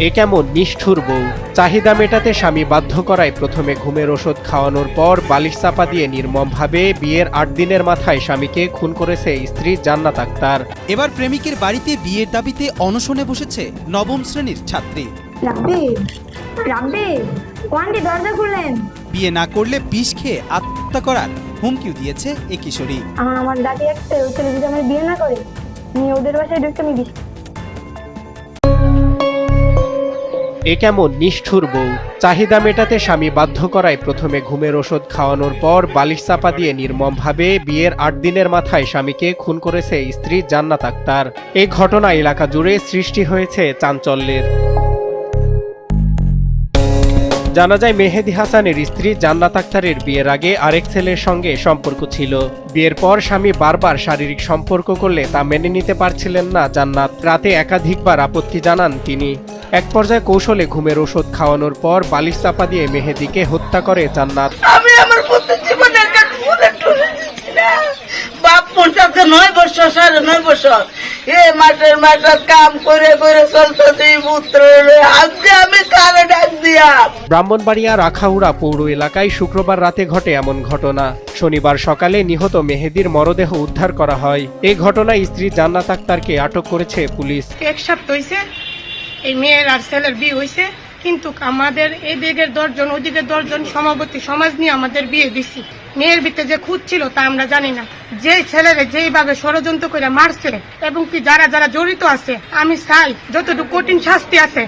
এ কেমন নিষ্ঠুর বউ? চাহিদা মেটাতে স্বামী বাধ্য করায় প্রথমে ঘুমের ওষুধ খাওয়ানোর পর বালিশ চাপা দিয়ে নির্মমভাবে বিয়ের আট দিনের মাথায় স্বামীকে খুন করেছে স্ত্রী জান্নাত আক্তার। এবার প্রেমিকের বাড়িতে বিয়ের দাবিতে অনশনে বসেছে নবম শ্রেণির ছাত্রী। দরজা খুললেন। বিয়ে না করলে বিষ খেয়ে আত্মহত্যা করার হুমকিও দিয়েছে এ কিশোরী। আমার আমার দাদি একটা ওই ছেলে যদি আমার বিয়ে না করে নিয়ে ওদের বাসায় ঢুকতে আমি বিষ এ কেমন নিষ্ঠুর বউ? চাহিদা মেটাতে স্বামী বাধ্য করায় প্রথমে ঘুমের ওষুধ খাওয়ানোর পর বালিশ চাপা দিয়ে নির্মমভাবে বিয়ের আট দিনের মাথায় স্বামীকে খুন করেছে স্ত্রী জান্নাত আক্তার। এই ঘটনা এলাকা জুড়ে সৃষ্টি হয়েছে চাঞ্চল্যের। জানা যায় মেহেদি হাসানের স্ত্রী জান্নাত আক্তারের বিয়ের আগে আরেক ছেলের সঙ্গে সম্পর্ক ছিল। বিয়ের পর স্বামী বারবার শারীরিক সম্পর্ক করলে তা মেনে নিতে পারছিলেন না জান্নাত। রাতে একাধিকবার আপত্তি জানান তিনি। এক পর্যায়ে কৌশলে ঘুমের ওষুধ খাওয়ানোর পর বালিশ চাপা দিয়ে মেহেদিকে হত্যা করে জান্নাত। আমি আমার পুত্রের জীবনের কাছে টুলে দিচ্ছি না। বাপ পড়তে নয় বছর সাড়ে নয় বছর। এ মাঠের মাঠের কাম করে করে চলতেছে পুত্র আজকে আমি কারে ডাক দিয়া। ব্রাহ্মণবাড়িয়া রাখাউড়া পৌর এলাকায় শুক্রবার রাতে ঘটে এমন ঘটনা। শনিবার সকালে নিহত মেহেদির মরদেহ উদ্ধার করা হয়। এ ঘটনায় স্ত্রী জান্নাত আক্তারকে আটক করেছে পুলিশ। এক সপ্তাহ এই মেয়ের আর ছেলের বিয়ে হয়েছে, কিন্তু আমাদের এই দিকের দশজন, ওইদিকে দশজন সমাবর্তী সমাজ নিয়ে আমাদের বিয়ে দিছি। মেয়ের ভিতরে যে খুঁজ ছিল তা আমরা জানি না। যে ছেলেরে যেইভাবে ষড়যন্ত্র করে মারছে এবং কি যারা যারা জড়িত আছে, আমি চাই যতটুকু কঠিন শাস্তি আছে,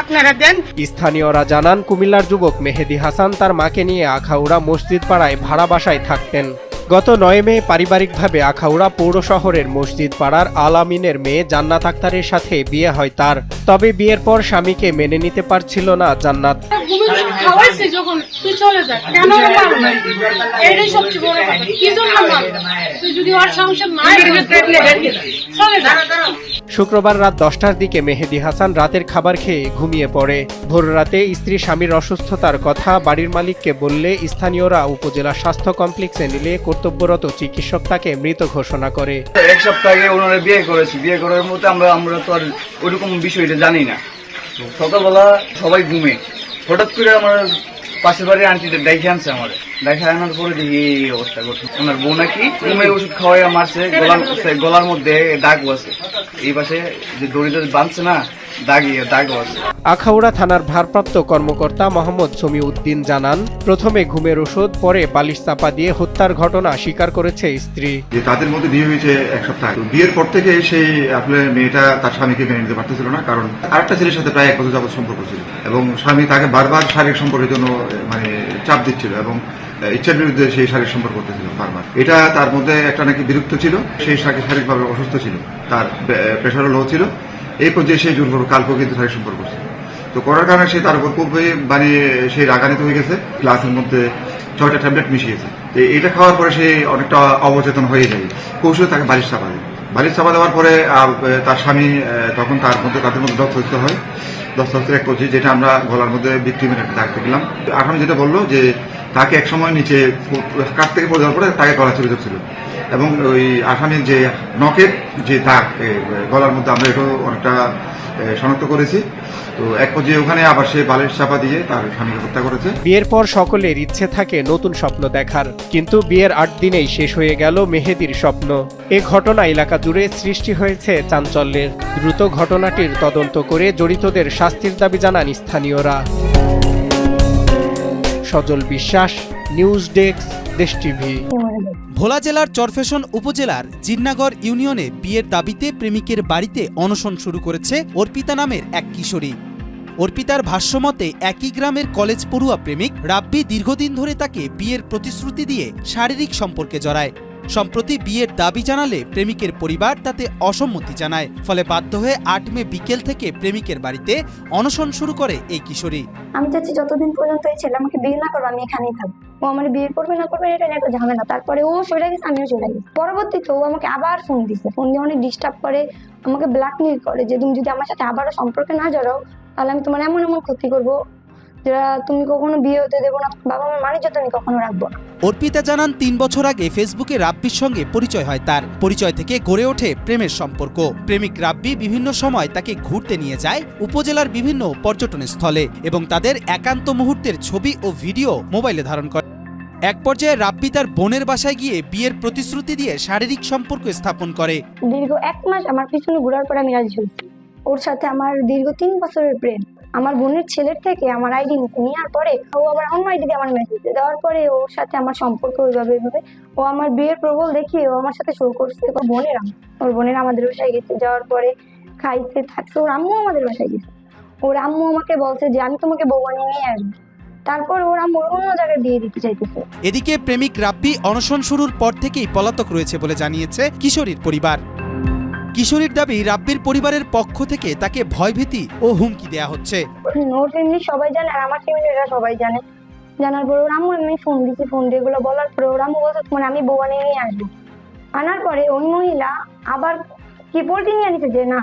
আপনারা দেন। স্থানীয়রা জানান, কুমিল্লার যুবক মেহেদি হাসান তার মাকে নিয়ে আখাউড়া মসজিদ পাড়ায় ভাড়া বাসায় থাকতেন। গত নয় মে পারিবারিকভাবে আখাউড়া পৌর শহরের মসজিদ পাড়ার আল আমিনের মেয়ে জান্নাত আক্তারের সাথে বিয়ে হয় তার। তবে বিয়ের পর স্বামীকে মেনে নিতে পারছিল না জান্নাত। যদি শুক্রবার রাত দশটার দিকে মেহেদি হাসান রাতের খাবার খেয়ে ঘুমিয়ে পড়ে। ভোর রাতে স্ত্রী স্বামীর অসুস্থতার কথা বাড়ির মালিককে বললে স্থানীয়রা উপজেলা স্বাস্থ্য কমপ্লেক্সে নিলে কর্তব্যরত চিকিৎসক তাকে মৃত ঘোষণা করে। এক সপ্তাহ আগে ওনারা বিয়ে করেছি। বিয়ে করার মধ্যে আমরা আমরা তো আর ওইরকম বিষয়টা জানি না। সকালবেলা সবাই ঘুমে। হঠাৎ করে আমার পাশের বাড়ির আন্টিটা দেখে আনছে আমার। দেখে এই অবস্থা করছে। মধ্যে দাগও আছে। এই পাশে যে দড়িটা বাঁধছে না দাগি আখাউড়া থানার ভারপ্রাপ্ত কর্মকর্তা মোহাম্মদ সমি উদ্দিন জানান প্রথমে ঘুমের ওষুধ পরে বালিশ চাপা দিয়ে হত্যার ঘটনা স্বীকার করেছে স্ত্রী। যে তাদের মধ্যে বিয়ে হয়েছে এক সপ্তাহ বিয়ের পর থেকে সেই আসলে মেয়েটা তার স্বামীকে মেনে নিতে পারতেছিল না কারণ আরেকটা ছেলের সাথে প্রায় এক বছর যাবত সম্পর্ক ছিল। এবং স্বামী তাকে বারবার শারীরিক সম্পর্কের জন্য মানে চাপ দিচ্ছিল এবং ইচ্ছার বিরুদ্ধে সেই শারীরিক সম্পর্ক করতেছিল বারবার। এটা তার মধ্যে একটা নাকি বিরক্ত ছিল সেই শারীরিকভাবে অসুস্থ ছিল। তার প্রেশারও লো ছিল। এই পর্যায়ে সেই জোর করে কালকেও কিন্তু শারীরিক সম্পর্ক করছে তো করার কারণে সে তার উপর খুব হয়ে মানে সেই রাগান্বিত হয়ে গেছে, ক্লাসের মধ্যে ছয়টা ট্যাবলেট মিশিয়েছে। তো এটা খাওয়ার পরে সে অনেকটা অবচেতন হয়ে যায়। কৌশলে তাকে বালিশ চাপা দেয়। বালিশ চাপা দেওয়ার পরে তার স্বামী তখন তার মধ্যে তাদের মধ্যে দস্ত হয়। দস্ত এক করছি যেটা আমরা গলার মধ্যে ভিক্টিমের একটা দাগ দেখলাম আসামি যেটা বলল যে, তাকে এক সময় নিচে কাঠ থেকে পড়ে যাওয়ার পরে তাকে গলা চেপে ধরছিল। এবং ওই আসামির যে নখের যে দাগ গলার মধ্যে আমরা এটাও অনেকটা শনাক্ত করেছি। তো এক পর্যায়ে ওখানে আবার সে বালের চাপা দিয়ে তার স্বামীকে হত্যা করেছে। বিয়ের পর সকলের ইচ্ছে থাকে নতুন স্বপ্ন দেখার কিন্তু বিয়ের আট দিনেই শেষ হয়ে গেল মেহেদির স্বপ্ন। এ ঘটনা এলাকা জুড়ে সৃষ্টি হয়েছে চাঞ্চল্যের। দ্রুত ঘটনাটির তদন্ত করে জড়িতদের শাস্তির দাবি জানান স্থানীয়রা। Sajal Biswas news desk Desh TV. Bhola জেলার চরফেশন উপজেলার জিন্নাগড় ইউনিয়নে বিয়ের দাবিতে প্রেমিকের বাড়িতে অনশন শুরু করেছে অর্পিতা নামের এক কিশোরী। অর্পিতার ভাষ্যমতে, একই গ্রামের কলেজ পড়ুয়া প্রেমিক রাব্বি দীর্ঘদিন ধরে তাকে বিয়ের প্রতিশ্রুতি দিয়ে শারীরিক সম্পর্কে জড়ায়। সম্প্রতি বিয়ের দাবি জানালে প্রেমিকের পরিবার তাতে অসম্মতি জানায়। ফলে বাধ্য হয়ে আট মে বিকেল থেকে প্রেমিকের বাড়িতে অনশন শুরু করে এই কিশোরী। আমি চাচ্ছি যতদিন পর্যন্ত এই ছেলে আমাকে বিয়ে না করবে, আমি এখানেই থাকব। ও আমার বিয়ে করবে, না করবে, এটা একটা ঝামেলা। তারপরে ও চলে গেছে, আমিও চলে গেছি। পরবর্তীতে ও আমাকে আবার ফোন দিছে। ফোন দিয়ে অনেক ডিস্টার্ব করে, আমাকে ব্ল্যাকমেল করে যে, তুমি যদি আমার সাথে আবারও সম্পর্কে না জড়াও, তাহলে আমি তোমার এমন এমন ক্ষতি করব যেটা তুমি কখনো বিয়ে হতে দেবো না বাবা মার মানে তো আমি কখনো রাখব না। অর্পিতা জানান, তিন বছর আগে ফেসবুকে রাব্বির সঙ্গে পরিচয় হয় তার। পরিচয় থেকে গড়ে ওঠে প্রেমের সম্পর্ক। প্রেমিক রাব্বি বিভিন্ন সময় তাকে ঘুরতে নিয়ে যায়, উপজেলার বিভিন্ন পর্যটন স্থলে এবং তাদের একান্ত মুহূর্তের ছবি ও ভিডিও মোবাইলে ধারণ করে। এক পর্যায়ে রাব্বি তার বোনের বাসায় গিয়ে বিয়ের প্রতিশ্রুতি দিয়ে শারীরিক সম্পর্ক স্থাপন করে। দীর্ঘ এক মাস আমার পিছনে ঘোরার পরে আমি রাজি ওর সাথে আমার দীর্ঘ তিন বছরের প্রেম। আমার বোনের ছেলের থেকে আমার আইডি নেওয়ার পরে ও আবার অন্য আইডি দিয়ে আমার মেসেজ দেওয়ার পরে ওর সাথে আমার সম্পর্ক ওইভাবে এইভাবে ও আমার বিয়ের প্রবল দেখিয়ে ও আমার সাথে শুরু করছে। ওর বোনের। ওর বোনের আমাদের বাসায় গেছে। যাওয়ার পরে খাইতে থাকছে। ওর আম্মু আমাদের বাসায় গেছে। ওর আম্মু আমাকে বলছে যে, আমি তোমাকে বউ বানিয়ে নিয়ে আসব। তারপর ওর অন্য জায়গায় দিয়ে দিতে চাইতেছে। এদিকে প্রেমিক রাব্বি অনশন শুরুর পর থেকেই পলাতক রয়েছে বলে জানিয়েছে কিশোরীর পরিবার। কিশোরীর দাবি রাব্বির পরিবারের পক্ষ থেকে তাকে ভয়ভীতি ও হুমকি দেয়া হচ্ছে। ওর ফ্যামিলি সবাই জানে আর আমার ফ্যামিলিরা সবাই জানে। জানার পর ওর আম্মু আমি ফোন দিছি ফোন দিয়ে এগুলো বলার পরে ওর আম্মু বলছে মানে আমি বউ আনিয়ে নিয়ে আসব। আনার পরে ওই মহিলা আবার কি পোল্ট্রি নিয়ে আনিছে যে না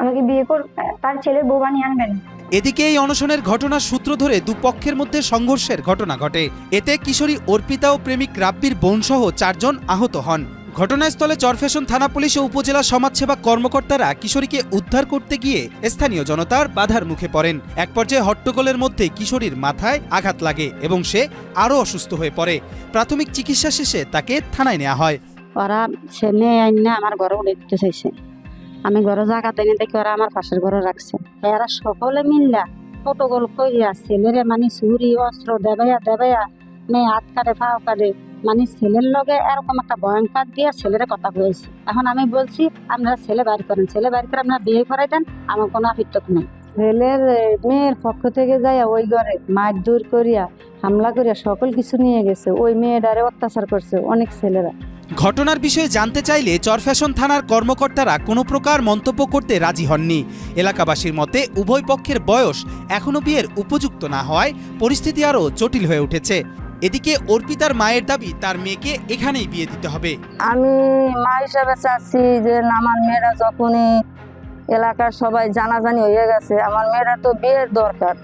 আমাকে বিয়ে কর তার ছেলের বউ বানিয়ে আনবে না এদিকে এই অনশনের ঘটনার সূত্র ধরে দুপক্ষের মধ্যে সংঘর্ষের ঘটনা ঘটে। এতে কিশোরী অর্পিতা ও প্রেমিক রাব্বির বোনসহ চারজন আহত হন। ঘটনাস্থলে চরফেশন থানা পুলিশ ও উপজেলা সমাজসেবা কর্মকর্তারা কিশোরীকে উদ্ধার করতে গিয়ে স্থানীয় জনতার বাধার মুখে পড়েন। এক পর্যায়ে হট্টগোলের মধ্যে কিশোরীর মাথায় আঘাত লাগে এবং সে আরও অসুস্থ হয়ে পড়ে। প্রাথমিক চিকিৎসা শেষে তাকে থানায় নেওয়া হয়। ওরা সে মেয়ে আইন আমার ঘরে উড়ে দিতে চাইছে। আমি ঘরে জায়গা দেনি দেখি ওরা আমার পাশের ঘরে রাখছে। এরা সকলে মিললা ফটোগোল কইয়া ছেলেরে মানে চুরি অস্ত্র দেবাইয়া দেবাইয়া মেয়ে হাত কাটে পাও কাটে। মানে ছেলের লগে এরকম একটা ভয়ঙ্কর দিয়ে ছেলেরে কথা কয়েছে এখন আমি বলছি আপনারা ছেলে বাড়ি করেন ছেলে বাড়ি করে আপনারা বিয়ে করাই দেন আমার কোনো আপিত্তক নেই। ছেলের মেয়ের পক্ষ থেকে যাইয়া ওই ঘরে মার দূর করিয়া হামলা করিয়া সকল কিছু নিয়ে গেছে। ওই মেয়েটারে অত্যাচার করছে অনেক ছেলেরা। ঘটনার বিষয়ে জানতে চাইলে চরফ্যাশন থানার কর্মকর্তারা কোনো প্রকার মন্তব্য করতে রাজি হননি। এলাকাবাসীর মতে উভয় পক্ষের বয়স এখনও বিয়ের উপযুক্ত না হওয়ায় পরিস্থিতি আরও জটিল হয়ে উঠেছে। এদিকে অর্পিতার মায়ের দাবি তার মেয়েকে এখানেই বিয়ে দিতে হবে। আমি মা হিসাবে চাচ্ছি যে আমার মেয়েরা যখনই এলাকার সবাই জানাজানি হয়ে গেছে আমার মেয়েরা তো বিয়ের দরকার।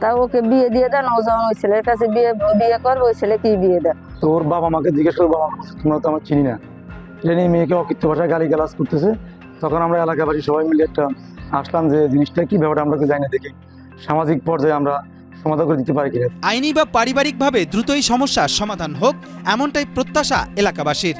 তা ওকে বিয়ে দিয়ে দেন ও যখন ওই ছেলের কাছে বিয়ে বিয়ে করবে ওই ছেলে কি বিয়ে দেন। তো ওর বাবা মাকে জিজ্ঞেস করব বাবা তোমরা তো আমার চিনি না। এটা নিয়ে মেয়েকে অকৃত্য ভাষায় গালি গালাজ করতেছে। তখন আমরা এলাকাবাসী সবাই মিলে একটা আসলাম যে জিনিসটা কি? ব্যাপারটা আমরা তো জানি না দেখি। সামাজিক পর্যায়ে আমরা সমাধান করে দিতে পারে কিনা? আইনি বা পারিবারিকভাবে দ্রুতই সমস্যার সমাধান হোক, এমনটাই প্রত্যাশা এলাকাবাসীর।